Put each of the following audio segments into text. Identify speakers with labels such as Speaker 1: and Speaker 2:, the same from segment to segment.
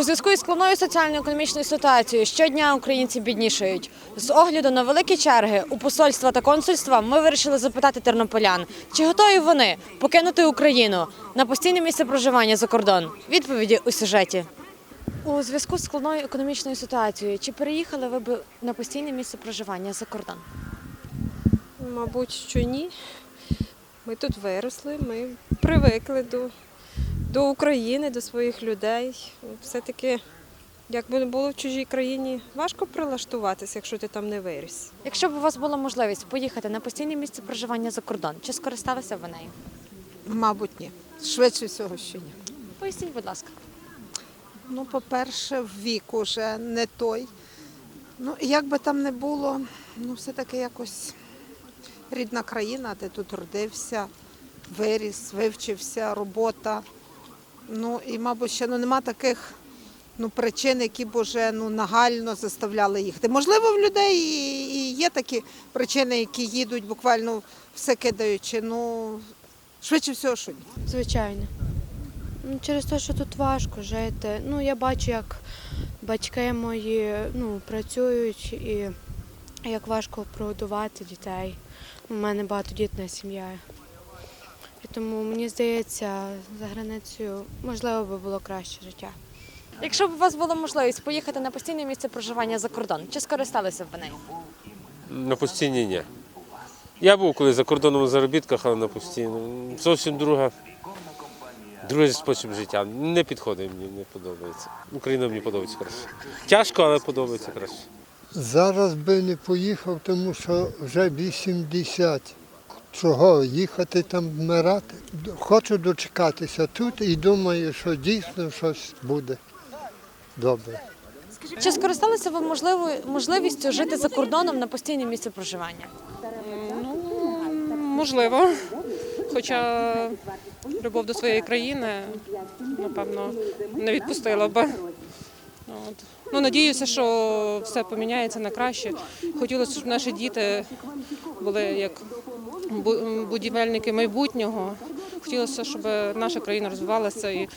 Speaker 1: У зв'язку із складною соціально-економічною ситуацією щодня українці біднішають. З огляду на великі черги у посольства та консульства ми вирішили запитати тернополян, чи готові вони покинути Україну на постійне місце проживання за кордон. Відповіді у сюжеті. У зв'язку з складною економічною ситуацією, чи переїхали ви б на постійне місце проживання за кордон?
Speaker 2: Мабуть, що ні. Ми тут виросли, ми привикли до, до України, до своїх людей. Все-таки, як би не було в чужій країні, важко прилаштуватися, якщо ти там не виріс.
Speaker 1: Якщо б у вас була можливість поїхати на постійне місце проживання за кордон, чи скористалися б ви нею?
Speaker 3: Мабуть, ні. Швидше всього, що ні.
Speaker 1: Поясніть, будь ласка.
Speaker 3: Ну, по-перше, вік уже не той. Ну, і як би там не було, ну, все-таки якось рідна країна, ти тут родився, виріс, вивчився, робота. Ну, і, мабуть, ще ну, нема таких ну, причин, які б уже ну, нагально заставляли їхати. Можливо, в людей і, і є такі причини, які їдуть буквально все кидаючи. Ну, швидше всього, що ні.
Speaker 4: Звичайно. Ну, Через те, що тут важко жити. Ну, я бачу, як батьки мої ну, працюють і як важко прогодувати дітей. У мене багатодітна сім'я. І тому мені здається, за границею можливо би було краще життя.
Speaker 1: Якщо б у вас була можливість поїхати на постійне місце проживання за кордон, чи скористалися б ви нею?
Speaker 5: На постійні ні. Я був коли за кордоном на заробітках, але на постійно. Зовсім друга, другий спосіб життя. Не підходить мені, не подобається. Україна мені подобається краще. Тяжко, але подобається краще.
Speaker 6: Зараз би не поїхав, тому що вже 80. Чого їхати там вмирати? Хочу дочекатися тут і думаю, що дійсно щось буде добре.
Speaker 1: Чи скористалися ви можливо, можливістю жити за кордоном на постійне місце проживання?
Speaker 2: Ну, Можливо. Хоча любов до своєї країни, напевно, не відпустила би. От. Ну, надіюся, що все поміняється на краще. Хотілося, щоб наші діти були як будівельники майбутнього. Хотілося, щоб наша країна розвивалася і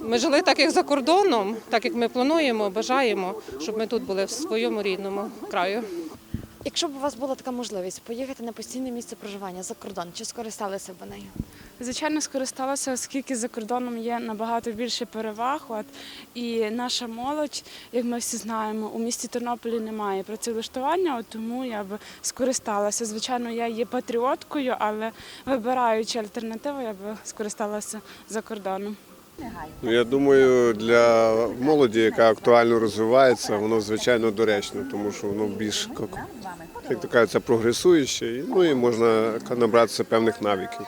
Speaker 2: ми жили так, як за кордоном, так як ми плануємо, бажаємо, щоб ми тут були в своєму рідному краю.
Speaker 1: Якщо б у вас була така можливість поїхати на постійне місце проживання за кордон, чи скористалися б нею?
Speaker 7: Звичайно, скористалася, оскільки за кордоном є набагато більше переваг. От, і наша молодь, як ми всі знаємо, у місті Тернополі немає працевлаштування, от тому я б скористалася. Звичайно, я є патріоткою, але вибираючи альтернативу, я б скористалася за кордоном.
Speaker 8: Ну, Я думаю, для молоді, яка актуально розвивається, воно звичайно доречно, тому що воно більш як то кажеться, прогресуюче, ну і можна набратися певних навиків.